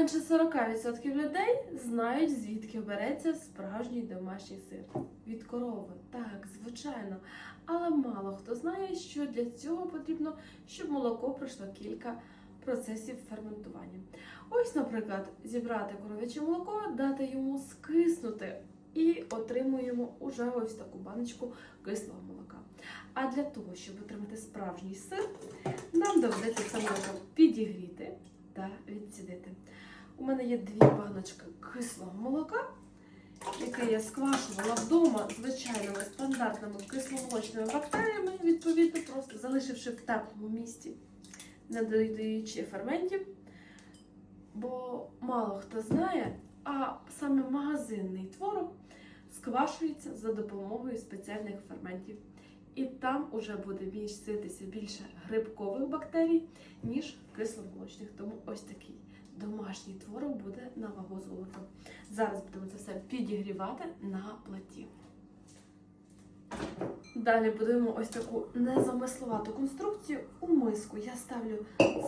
Менше 40% людей знають, звідки береться справжній домашній сир. Від корови, так, звичайно. Але мало хто знає, що для цього потрібно, щоб молоко пройшло кілька процесів ферментування. Ось, наприклад, зібрати коров'яче молоко, дати йому скиснути і отримуємо уже ось таку баночку кислого молока. А для того, щоб отримати справжній сир, нам доведеться це молоко підігріти та відсідити. У мене є дві баночки кислого молока, яке я сквашувала вдома звичайними стандартними кисломолочними бактеріями, відповідно, просто залишивши в теплому місці, не додаючи ферментів. Бо мало хто знає, а саме магазинний творог сквашується за допомогою спеціальних ферментів. І там уже буде міститися більше грибкових бактерій, ніж кисломолочних. Тому ось такий домашній творог буде на вагу золота. Зараз будемо це все підігрівати на плиті. Далі будемо ось таку незамисловату конструкцію у миску. Я ставлю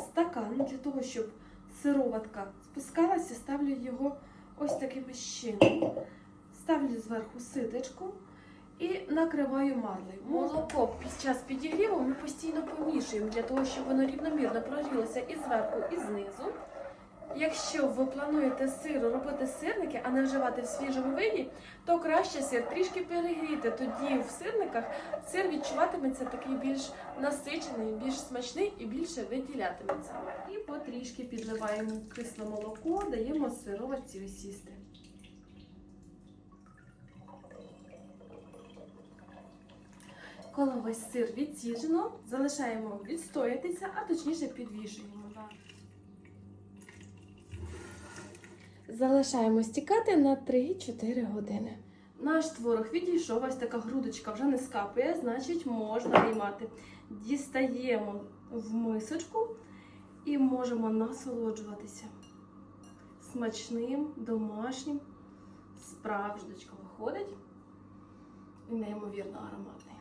стакан для того, щоб сироватка спускалася, ставлю його ось такими щинами. Ставлю зверху ситочку і накриваю марлею. Молоко під час підігріву ми постійно помішуємо для того, щоб воно рівномірно прогрілося і зверху, і знизу. Якщо ви плануєте сиру робити сирники, а не вживати в свіжому виді, то краще сир трішки перегріти. Тоді в сирниках сир відчуватиметься такий більш насичений, більш смачний і більше виділятиметься. І потрішки підливаємо кисле молоко, даємо сироватці осісти. Коли весь сир відсіжено, залишаємо відстоятися, а точніше підвішуємо. Залишаємо стікати на 3-4 години. Наш творог відійшов, ось така грудочка вже не скапує, значить можна виймати. Дістаємо в мисочку і можемо насолоджуватися смачним, домашнім. Справжничка виходить і неймовірно ароматний.